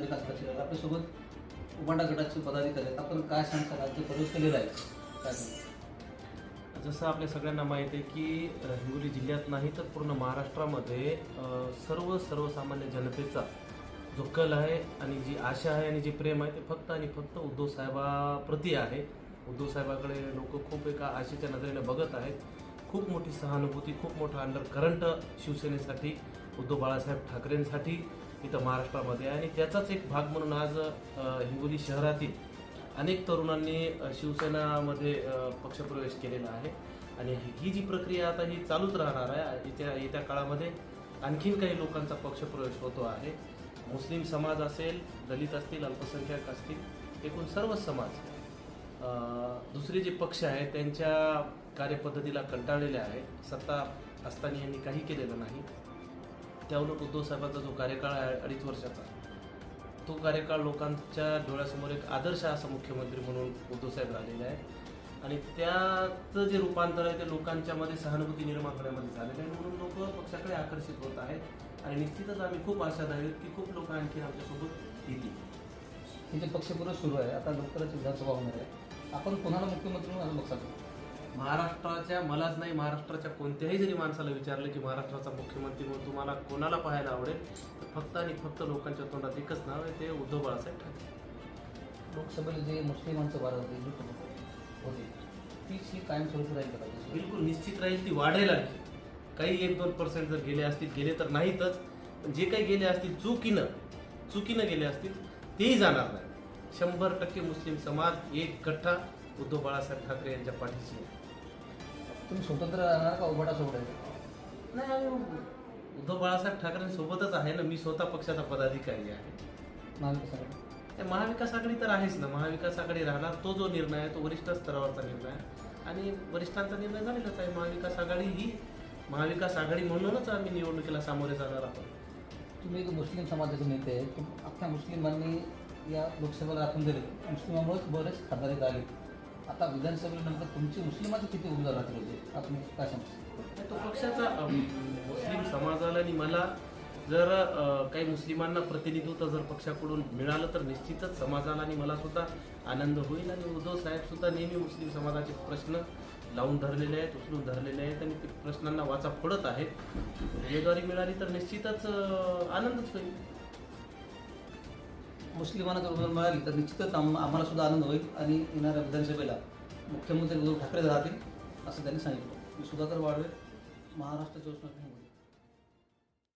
विकास आपल्यासोबत उबांडा गटाचे पदाधिकारी आहेत. आपण काय सांगता? राज्य प्रवेश केलेला आहे. काय जसं आपल्या सगळ्यांना माहीत आहे की हिंगोली जिल्ह्यात नाही तर पूर्ण महाराष्ट्रामध्ये सर्व सर्वसामान्य जनतेचा जो कल आहे आणि जी आशा आहे आणि जे प्रेम आहे ते फक्त आणि फक्त उद्धव साहेबाप्रती आहे. उद्धव साहेबाकडे लोक खूप एका आशेच्या नजरेने बघत आहेत. खूप मोठी सहानुभूती खूप मोठा अंडर करंट शिवसेनेसाठी. उद्धव बाळासाहेब ठाकरेंसाठी इथं महाराष्ट्रामध्ये आणि त्याचाच एक भाग म्हणून आज हिंगोली शहरातील अनेक तरुणांनी शिवसेनामध्ये पक्षप्रवेश केलेला आहे. आणि ही जी प्रक्रिया आता ही चालूच राहणार आहे येत्या येत्या काळामध्ये आणखीन काही लोकांचा पक्षप्रवेश होतो आहे. मुस्लिम समाज असेल दलित असतील अल्पसंख्याक असतील एकूण सर्वच समाज दुसरे जे पक्ष आहेत त्यांच्या कार्यपद्धतीला कंटाळलेले आहेत. सत्ता असताना यांनी काही केलेलं नाही. त्याउलट उद्धव साहेबांचा जो कार्यकाळ आहे अडीच वर्षाचा तो कार्यकाळ लोकांच्या डोळ्यासमोर एक आदर्श असा मुख्यमंत्री म्हणून उद्धव साहेब राहिलेले आहे आणि त्याचं जे रूपांतर आहे ते लोकांच्यामध्ये सहानुभूती निर्माण करण्यामध्ये झालेलं आहे. म्हणून लोक पक्षाकडे आकर्षित होत आहेत. आणि निश्चितच आम्ही खूप आशा आहेत की खूप लोक आणखी आमच्यासोबत येतील. हे जे पक्षप्रवेश सुरू आहे आता लवकरच विधानसभा होणार आहे. आपण कोणाला मुख्यमंत्री म्हणून बघतात महाराष्ट्राच्या मलाच नाही महाराष्ट्राच्या कोणत्याही जरी माणसाला विचारलं की महाराष्ट्राचा मुख्यमंत्री म्हणून तुम्हाला कोणाला पाहायला आवडेल तर फक्त आणि फक्त लोकांच्या तोंडात एकच नाव आहे ते उद्धव बाळासाहेब ठाकरे. लोकसभेला जे मुस्लिमांचं वारं होते तीच ही कायमस्वरूपी राहील त्याची? बिलकुल निश्चित राहील ती वाढेल आणखी. काही एक दोन पर्सेंट जर गेले असतील गेले तर नाहीतच पण जे काही गेले असतील चुकीनं चुकीनं गेले असतील तेही जाणार नाही. शंभर टक्के मुस्लिम समाज एक गठ्ठा उद्धव बाळासाहेब ठाकरे यांच्या पाठीशी आहे. तुम्ही स्वतंत्र राहणार का उभाटा सोबत? आहे नाही आम्ही उद्धव बाळासाहेब ठाकरेंसोबतच आहे ना मी स्वतः पक्षाचा पदाधिकारी आहे. महाविकास महाविकास आघाडी तर आहेच ना. महाविकास आघाडी राहणार तो जो निर्णय आहे तो वरिष्ठ स्तरावरचा निर्णय आहे. आणि वरिष्ठांचा निर्णय झालेलाच आहे. महाविकास आघाडी ही महाविकास आघाडी म्हणूनच आम्ही निवडणुकीला सामोरे जाणार आहोत. तुम्ही एक मुस्लिम समाजाचे नेते अख्ख्या मुस्लिमांनी या लोकसभेला राखून दिले. मुस्लिमांमुळेच बरेच खासदार आले. आता विधानसभेला नेमकं तुमची मुस्लिमाचे किती उमेदवार राहतील होते? आता तुम्ही काय सांगता? तो पक्षाचा अं, मुस्लिम समाजाला आणि मला जर अं, काही मुस्लिमांना प्रतिनिधित्व जर पक्षाकडून मिळालं तर निश्चितच समाजाला आणि मला सुद्धा आनंद होईल आणि उद्धव साहेब सुद्धा नेहमी मुस्लिम समाजाचे प्रश्न लावून धरलेले आहेत उचलून धरलेले आहेत आणि ते प्रश्नांना वाचा पडत आहेत. उमेदवारी मिळाली तर निश्चितच अं, आनंदच होईल. मुस्लिमांना जर उमेदवार मिळाली तर निश्चितच आम- आम्हाला सुद्धा आनंद होईल आणि येणाऱ्या विधानसभेला मुख्यमंत्री उद्धव ठाकरे राहतील असं त्यांनी सांगितलं. मी सुधाकर वाडवे महाराष्ट्र चोवीस